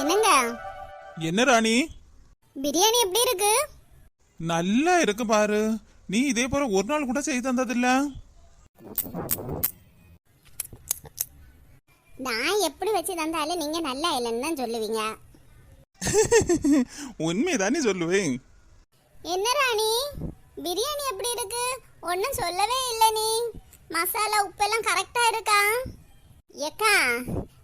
என்னங்க? என்ன ராணி? பிரியாணி எப்படி இருக்கு? நல்லா இருக்கு பாரு. நீ இதே போல ஒரு நாள் கூட செய்து தந்ததில்ல. நான் எப்படி வச்சு தந்தாலும் நீங்க நல்லா இல்லைன்னு தான் சொல்லுவீங்க. உண்மைதானே சொல்லுவேன். என்ன ராணி? பிரியாணி எப்படி இருக்கு? ஒன்றும் சொல்லவே இல்லை நீ. மசாலா உப்பெல்லாம் கரெக்டா இருக்கா? ஏக்கா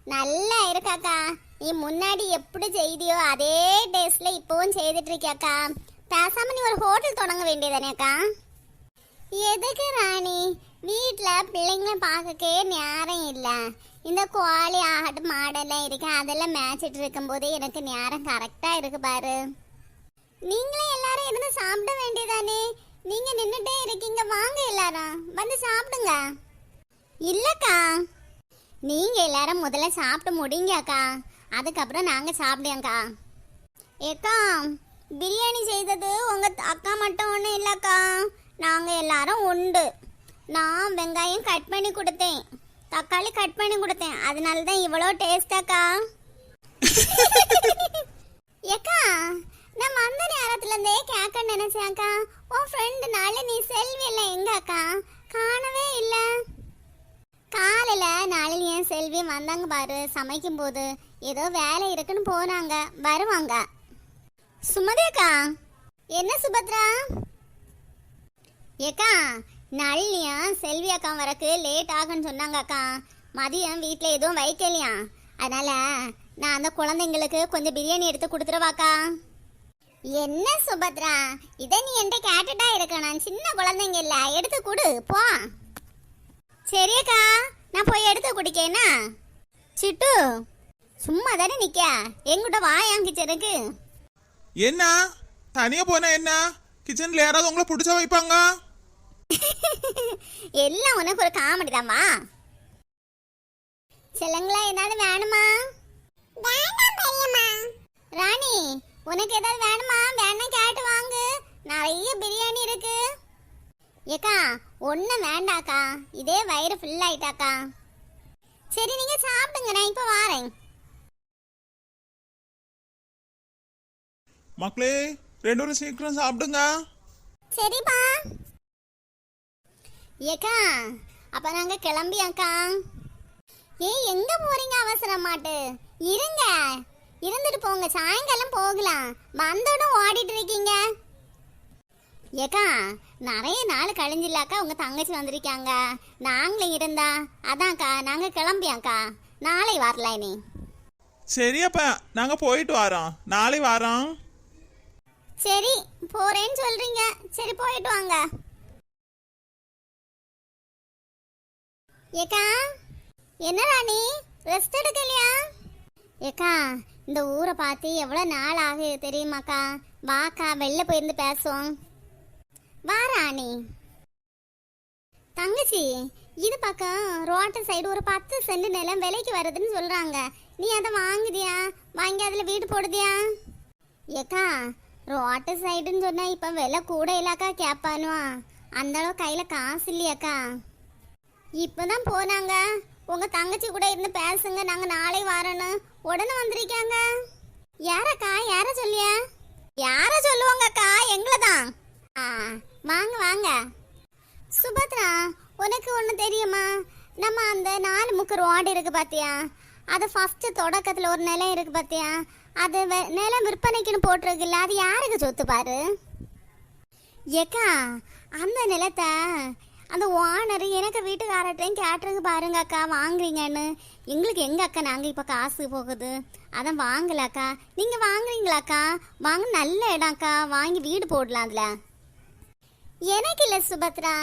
நல்லா இருக்காக்கா நீ முன்னாடி எப்படி செய்தியோ அதே டேஸ்ட்ல இப்பவும் செய்துட்டு இருக்கியாக்கா பேசாம நீ ஒரு ஹோட்டல் தொடங்க வேண்டியதானேக்கா எதுக்கு ராணி? வீட்டில் பிள்ளைங்களை பார்க்கக்கே நேரம் இல்லை. இந்த கோழி ஆடு மாடெல்லாம் இருக்கு. அதெல்லாம் மேய்ச்சிட்டு இருக்கும்போதே எனக்கு நேரம் கரெக்டாக இருக்கு பாரு. நீங்களே எல்லாரும் இருந்து சாப்பிட வேண்டியதானே? நீங்கள் நின்றுட்டே இருக்கீங்க. வாங்க எல்லாரும். வந்து சாப்பிடுங்க. இல்லைக்கா. நீங்கள் எல்லாரும் முதல்ல சாப்பிட்டு முடிங்கக்கா. அதுக்கப்புறம் நாங்கள் சாப்பிடுங்கக்கா ஏக்கா பிரியாணி செய்தது உங்கள் அக்கா மட்டும் ஒன்றும் இல்லைக்கா. நாங்கள் எல்லாரும் உண்டு. நான் வெங்காயம் கட் பண்ணி கொடுத்தேன். தக்காளி கட் பண்ணி கொடுத்தேன். அதனால தான் இவ்வளோ டேஸ்டாக்கா ஏக்கா நான் வந்த நேரத்துலேருந்தே கேட்க நினைச்சேன்க்கா. உன் ஃப்ரெண்டு நாளினி செல்வி இல்லை எங்கக்கா? காணவே இல்லை. காலையில் நாளினி என் செல்வி வந்தாங்க பாரு சமைக்கும்போது. ஏதோ வேலை இருக்குன்னு போனாங்க. வருவாங்க. சுமதேக்கா என்ன சுபத்ரா? ஏக்கா நளினியா செல்வி அக்கா வரக்கு லேட் ஆகுன்னு சொன்னாங்க அக்கா மதியம் வீட்டில் எதுவும் வைக்கலையா அதனால நான் அந்த குழந்தைங்களுக்கு கொஞ்சம் பிரியாணி எடுத்து கொடுத்துருவாக்கா. என்ன சுபத்ரா இதை நீ என்கிட்ட கேட்டுட்டா இருக்க. நான் சின்ன குழந்தைங்க இல்ல. எடுத்து கொடு போ. சரியக்கா நான் போய் எடுத்து குடிக்கேனா சிட்டு சும்மா தானே நிக்க எங்கிட்ட வாயான் கிச்சனுக்கு என்ன? தனியா போனா என்ன? கிச்சன்ல யாராவது உங்களை பிடிச்ச வைப்பாங்க? எல்லாம் உனக்கு ஒரு காமெடி தாம்மா செல்லங்களா ஏதாவது வேணுமா? ராணி உனக்கு ஏதாவது வேணுமா? வேணா கேட்டு வாங்கு. நிறைய பிரியாணி இருக்கு. ஏக்கா ஒன்றும் வேண்டாக்கா. இதே வயிறு ஃபுல் ஆயிட்டாக்கா. சரி நீங்க சாப்பிடுங்க நான் இப்போ வாரேன். மக்களே ரெண்டு பேரும் சீக்கிரம் சாப்பிடுங்க. சரிப்பா. ஏக்கா அப்ப நாங்க கிளம்பியாக்கா. ஏய் எங்க போறீங்க அவசரமாட்டு இருங்க. இருந்துட்டு போங்க சாயங்காலம் போகலாம். வந்தோடும் ஓடிட்டு இருக்கீங்க. ஏக்கா நிறைய நாள் கழிஞ்சில்லாக்கா உங்க தங்கச்சி வந்திருக்காங்க. நாங்களும் இருந்தா அதான்க்கா நாங்க கிளம்பியாக்கா. நாளை வரலாம் நீ சரியப்ப நாங்க போயிட்டு வரோம். நாளை வரோம். சரி போறேன்னு சொல்றீங்க. சரி போயிட்டு வாங்க. ஏக்கா என்ன ராணி ரெஸ்ட் எடுக்கலையா? ஏக்கா இந்த ஊரை பார்த்து எவ்வளோ நாள் ஆகுது தெரியுமாக்கா? வாக்கா வெளில போயிருந்து பேசுவோம். வா ராணி. தங்கச்சி இது பக்கம் ரோட்டு சைடு ஒரு பத்து சென்ட் நிலம் விலைக்கு வருதுன்னு சொல்கிறாங்க நீ அதை வாங்குதியா? வாங்கி அதில் வீடு போடுதியா? ஏக்கா ரோட்டு சைடுன்னு சொன்னால் இப்போ விலை கூட இல்லாக்கா கேட்பானுவா அந்த அளவு காசு இல்லையாக்கா? இப்போ தான் போனாங்க. உங்கள் தங்கச்சி கூட இருந்து பேசுங்க நாங்கள் நாளை வரணும் உடனே வந்திருக்காங்க. யாரக்கா யார சொல்லியா? யார சொல்லுவாங்கக்கா? எங்களை தான் ஆ வாங்க வாங்க. சுபத்ரா உனக்கு ஒன்று தெரியுமா? நம்ம அந்த நாலு முக்கு ரோடு இருக்கு பார்த்தியா அது ஃபஸ்ட்டு தொடக்கத்தில் ஒரு நிலம் இருக்கு பார்த்தியா அது வெ- நிலம் விற்பனைக்குன்னு போட்டிருக்குல்ல அது யாருக்கு சொத்து பாரு? ஏக்கா அந்த நிலத்தை அந்த ஓனர் எனக்கு வீட்டுக்காரட்டையும் கேட்டுருக்கு பாருங்க அக்கா வாங்குறீங்கன்னு. எங்களுக்கு எங்க அக்கா நாங்கள் இப்போ காசு போகுது? அதான் வாங்கலக்கா. நீங்கள் வாங்குறீங்களாக்கா? வாங்க நல்ல இடம்க்கா. வாங்கி வீடு போடலாம் அதில் எனக்கு இல்லை சுபத்ரா.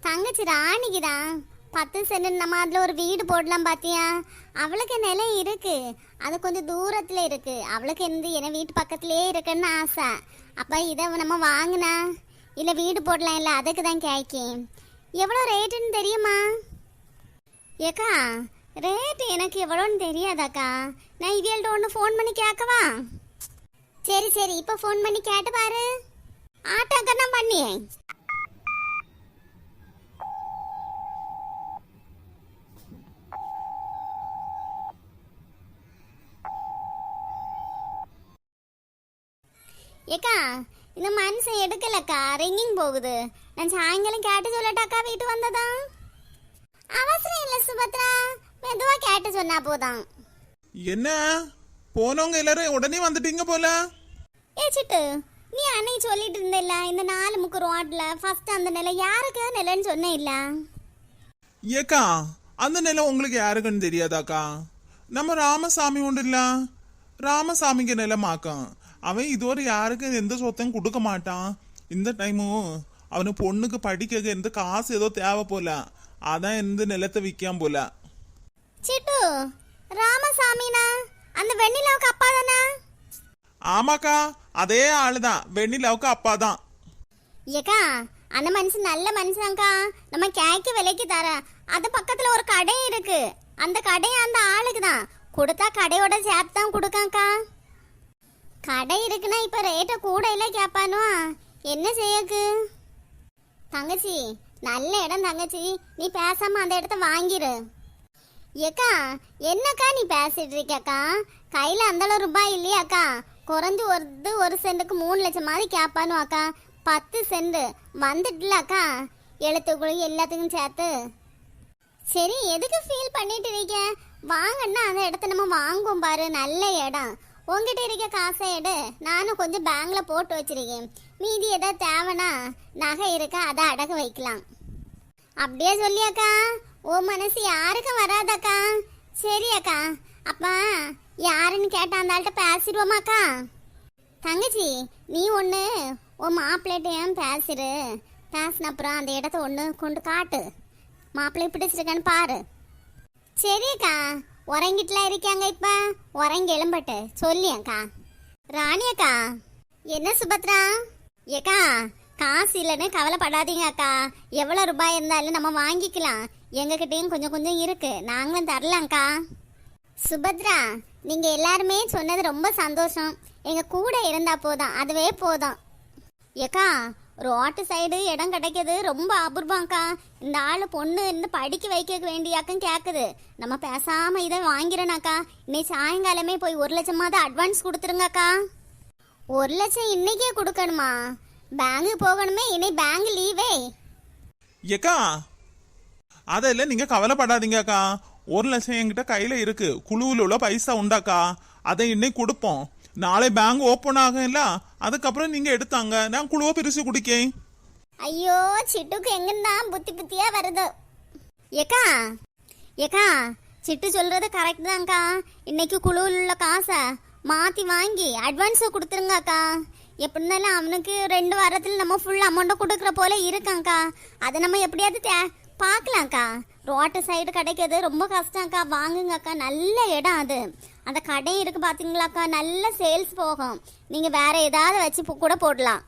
தங்கச்சி ராணிக்கு தான் பத்து சென்ட் நம்ம அதில் ஒரு வீடு போடலாம் பார்த்தியா அவளுக்கு நிலம் இருக்குது அது கொஞ்சம் தூரத்தில் இருக்குது அவளுக்கு இருந்து என் வீட்டு பக்கத்துலேயே இருக்குன்னு ஆசை. அப்போ இதை நம்ம வாங்கினா? இல்லை வீடு போடலாம் இல்லை அதுக்கு தான் கேட்கேன் எவ்வளோ ரேட்டுன்னு தெரியுமா? ஏக்கா ரேட்டு எனக்கு எவ்வளோன்னு தெரியாதாக்கா? நான் இவியல்கிட்ட ஒன்று ஃபோன் பண்ணி கேட்கவா சரி சரி இப்போ ஃபோன் பண்ணி கேட்டு பாரு. ஆட்டோக்கா நான் பண்ணியேன் ஏக்கா இந்த மனுஷன் எடுக்கலக்கா ரிங்கிங் போகுது. நான் சாயங்காலம் கேட்டு சொல்லட்டாக்கா வீட்டு வந்ததா? அவசரம் இல்லை சுபத்ரா. மெதுவா கேட்டு சொன்னா போதான் என்ன? போனவங்க எல்லாரும் உடனே வந்துட்டீங்க போல? ஏ சிட்டு நீ அன்னைக்கு சொல்லிட்டு இருந்தல்ல இந்த நாலு முக்கு ரோட்ல ஃபர்ஸ்ட் அந்த நிலை யாருக்கு நிலைன்னு சொன்னே இல்ல ஏக்கா அந்த நிலம் உங்களுக்கு யாருக்குன்னு தெரியாதாக்கா? நம்ம ராமசாமி உண்டு இல்ல ராமசாமிக்கு நிலமாக்கம். அவன் இதுவரை யாருக்கும் எந்த சொத்தையும் கொடுக்க மாட்டான் இந்த டைமும் அவனு பொண்ணுக்கு படிக்க எந்த காசு ஏதோ தேவை போல அதான் எந்த நிலத்தை விற்காம போல சிட்டு ராமசாமினா அந்த வெண்ணிலாவுக்கு அப்பா தானே ஆமாக்கா அதே ஆளுதான் வெண்ணிலாவுக்கு அப்பா தான் ஏக்கா அந்த மனுஷன் நல்ல மனுஷன்க்கா நம்ம கேக்க விலைக்கு தர அது பக்கத்துல ஒரு கடை இருக்கு அந்த கடை அந்த ஆளுக்கு தான் கொடுத்தா கடையோட சேர்த்து தான் கொடுக்காக்கா கடை இருக்குன்னா இப்ப ரேட்டை கூட இல்ல கேப்பானோ? என்ன செய்யக்கு? தங்கச்சி நல்ல இடம் தங்கச்சி. நீ பேசாம அந்த இடத்த வாங்கிரு. ஏக்கா என்னக்கா நீ பேசிட்டு இருக்கக்கா? கையில அந்த அளவு ரூபாய் இல்லையாக்கா? குறைஞ்சு ஒரு ஒரு சென்ட்டுக்கு மூணு லட்சம் மாதிரி கேட்பானு அக்கா? பத்து சென்ட். வந்துட்டுல அக்கா எழுத்துக்குழி எல்லாத்துக்கும் சேர்த்து. சரி எதுக்கு ஃபீல் பண்ணிட்டு இருக்கேன் வாங்கன்னா அந்த இடத்த நம்ம வாங்குவோம் பாரு. நல்ல இடம். உங்ககிட்ட இருக்க காசை எடு. நானும் கொஞ்சம் பேங்க்ல போட்டு வச்சிருக்கேன். மீதி ஏதாவது தேவைன்னா நகை இருக்கா அதை அடகு வைக்கலாம். அப்படியே சொல்லியாக்கா ஓ மனசு யாருக்கும் வராதக்கா சரி அக்கா. அப்பா யாருன்னு கேட்டா அந்த ஆள்கிட்ட பேசிடுவோமாக்கா தங்கச்சி நீ ஒன்று உன் மாப்பிள்ளைகிட்டையும் பேசிடு பேசின அப்புறம் அந்த இடத்த ஒன்று கொண்டு காட்டு. மாப்பிள்ளை பிடிச்சிருக்கேன்னு பாரு. சரி உறங்கிட்டுலாம் இருக்காங்க இப்ப? உறங்கி எழும்பட்டு. சொல்லி அக்கா. ராணி அக்கா. என்ன சுபத்ரா? ஏக்கா காசு இல்லைன்னு கவலைப்படாதீங்க அக்கா. எவ்வளோ ரூபாய் இருந்தாலும் நம்ம வாங்கிக்கலாம். எங்ககிட்டயும் கொஞ்சம் கொஞ்சம் இருக்கு. நாங்களும் தரலாம்க்கா சுபத்ரா நீங்க எல்லாருமே சொன்னது ரொம்ப சந்தோஷம். எங்க கூட இருந்தா போதும். அதுவே போதும். ஏக்கா ரோட்டு சைடு இடம் கிடைக்கிறது ரொம்ப அபூர்வம்க்கா. இந்த ஆள் பொண்ணு இருந்து படிக்க வைக்க வேண்டியாக்கும் கேட்குது நம்ம பேசாமல் இதை வாங்கிறனாக்கா இன்னைக்கு சாயங்காலமே போய் ஒரு லட்சமாவது அட்வான்ஸ் கொடுத்துருங்கக்கா. ஒரு லட்சம் இன்னைக்கே கொடுக்கணுமா? பேங்கு போகணுமே இன்னை பேங்க் லீவே ஏக்கா அதெல்லாம் நீங்கள் கவலைப்படாதீங்கக்கா. ஒரு லட்சம் என்கிட்ட கையில் இருக்கு. குழுவில் உள்ள பைசா உண்டாக்கா. அதை இன்னைக்கு கொடுப்போம். நாளை பேங்க் ஓப்பன் ஆகும்ல அதுக்கப்புறம் நீங்க எடுத்தாங்க. நான் குழுவை பிரிச்சு குடிக்கேன். ஐயோ சிட்டுக்கு எங்கிருந்தா புத்தி புத்தியா வருது. ஏக்கா ஏக்கா சிட்டு சொல்றது கரெக்ட் தான்க்கா. இன்னைக்கு குழுவில் உள்ள காசை மாத்தி வாங்கி அட்வான்ஸை கொடுத்துருங்கக்கா. எப்படினாலும் அவனுக்கு ரெண்டு வாரத்தில் நம்ம ஃபுல் அமௌண்ட்டை கொடுக்குற போல இருக்காங்க்கா அதை நம்ம எப்படியாவது தே பார்க்கலாம்க்கா. ரோட்டு சைடு கிடைக்கிறது. ரொம்ப கஷ்டம்க்கா வாங்குங்கக்கா நல்ல இடம் அது. அந்த கடை இருக்கு பார்த்தீங்களாக்கா நல்ல சேல்ஸ் போகும். நீங்கள் வேற ஏதாவது வச்சு கூட போடலாம்.